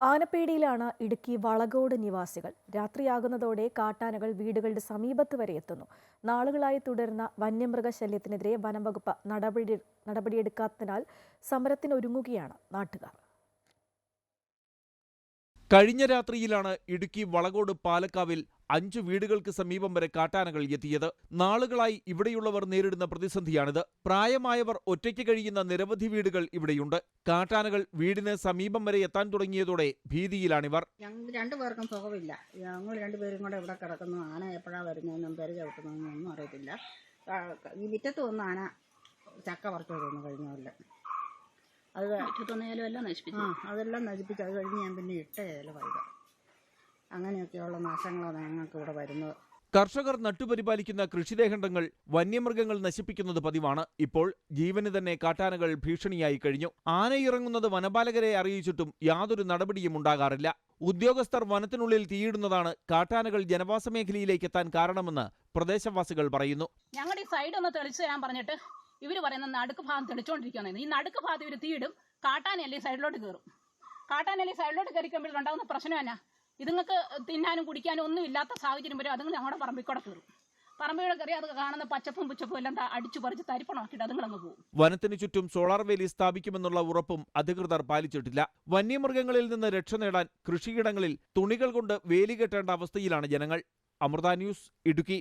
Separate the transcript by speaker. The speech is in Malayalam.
Speaker 1: ആനപ്പേടിയിലാണ് ഇടുക്കി വളകോട് നിവാസികൾ. രാത്രിയാകുന്നതോടെ കാട്ടാനകൾ വീടുകളുടെ സമീപത്ത് വരെ എത്തുന്നു. നാളുകളായി തുടരുന്ന വന്യമൃഗശല്യത്തിനെതിരെ വനംവകുപ്പ് നടപടി നടപടിയെടുക്കാത്തതിനാൽ സമരത്തിനൊരുങ്ങുകയാണ് നാട്ടുകാർ.
Speaker 2: കഴിഞ്ഞ രാത്രിയിലാണ് ഇടുക്കി വളകോട് പാലക്കാവിൽ അഞ്ചു വീടുകൾക്ക് സമീപം വരെ കാട്ടാനകൾ എത്തിയത്. നാളുകളായി ഇവിടെയുള്ളവർ നേരിടുന്ന പ്രതിസന്ധിയാണിത്. പ്രായമായവർ ഒറ്റയ്ക്ക് കഴിയുന്ന നിരവധി വീടുകൾ ഇവിടെയുണ്ട്. കാട്ടാനകൾ വീടിന് സമീപം വരെ എത്താൻ തുടങ്ങിയതോടെ ഭീതിയിലാണിവർ.
Speaker 3: ഞങ്ങൾക്ക് രണ്ടുപേർക്കും സുഖമില്ല. ഞങ്ങൾ രണ്ടുപേരും കൂടെ ഇവിടെ കിടക്കുന്നു. ആന എപ്പോഴാ വരുന്നതെന്നും പേര് ചവിട്ടുന്നതെന്നും ഒന്നും അറിയത്തില്ല. ഈ മുറ്റത്ത് വന്ന് ആന ചക്ക പറിച്ചു തോന്നുന്നു കഴിഞ്ഞ കൊല്ലം. അത്
Speaker 4: അതെല്ലാം നശിപ്പിച്ചു.
Speaker 3: അതെല്ലാം നശിപ്പിച്ചു. അത് കഴിഞ്ഞ് ഞാൻ പിന്നെ ഇട്ടേ പൈത അങ്ങനെയൊക്കെയുള്ള നാശങ്ങളാണ് ഞങ്ങൾക്ക് ഇവിടെ വരുന്നത്.
Speaker 2: കർഷകർ നട്ടുപരിപാലിക്കുന്ന കൃഷിദേഹണ്ഡങ്ങൾ വന്യമൃഗങ്ങൾ നശിപ്പിക്കുന്നത് പതിവാണ്. ഇപ്പോൾ ജീവന് തന്നെ കാട്ടാനകൾ ഭീഷണിയായി കഴിഞ്ഞു. ആനയിറങ്ങുന്നത് വനപാലകരെ അറിയിച്ചിട്ടും യാതൊരു നടപടിയും ഉണ്ടാകാറില്ല. ഉദ്യോഗസ്ഥർ വനത്തിനുള്ളിൽ തീയിടുന്നതാണ് കാട്ടാനകൾ ജനവാസ മേഖലയിലേക്ക് എത്താൻ കാരണമെന്ന് പ്രദേശവാസികൾ പറയുന്നു.
Speaker 4: ഞങ്ങളുടെ ഈ സൈഡ് ഒന്ന് തെളിച്ചു തരാൻ പറഞ്ഞിട്ട് ഇവർ പറയുന്ന നടുക്ക് ഭാഗം തെളിച്ചുകൊണ്ടിരിക്കുകയാണ് ഈ നടുക്ക് ഭാഗത്ത് ഇവർ തീയിടും കാട്ടാനല്ലേ സൈഡിലോട്ട് കയറും കാട്ടാനല്ലേ സൈഡിലോട്ട് കയറി കഴിയുമ്പോൾ ഉണ്ടാകുന്ന പ്രശ്നം എന്നാ? ഇതുങ്ങൾക്ക് തിന്നാനും കുടിക്കാനും ഒന്നും ഇല്ലാത്ത സാഹചര്യം വരും അതുങ്ങൾ ഞങ്ങളുടെ പറമ്പിൽ കൂടെ കയറും അത് കാണുന്ന പച്ചപ്പും പുച്ചപ്പും എല്ലാം
Speaker 2: വനത്തിനു ചുറ്റും സോളാർ വേലി സ്ഥാപിക്കുമെന്നുള്ള ഉറപ്പും അധികൃതർ പാലിച്ചിട്ടില്ല. വന്യമൃഗങ്ങളിൽ നിന്ന് രക്ഷ നേടാൻ കൃഷിയിടങ്ങളിൽ തുണികൾ കൊണ്ട് വേലി കെട്ടേണ്ട അവസ്ഥയിലാണ് ജനങ്ങൾ. അമൃത ന്യൂസ് ഇടുക്കി.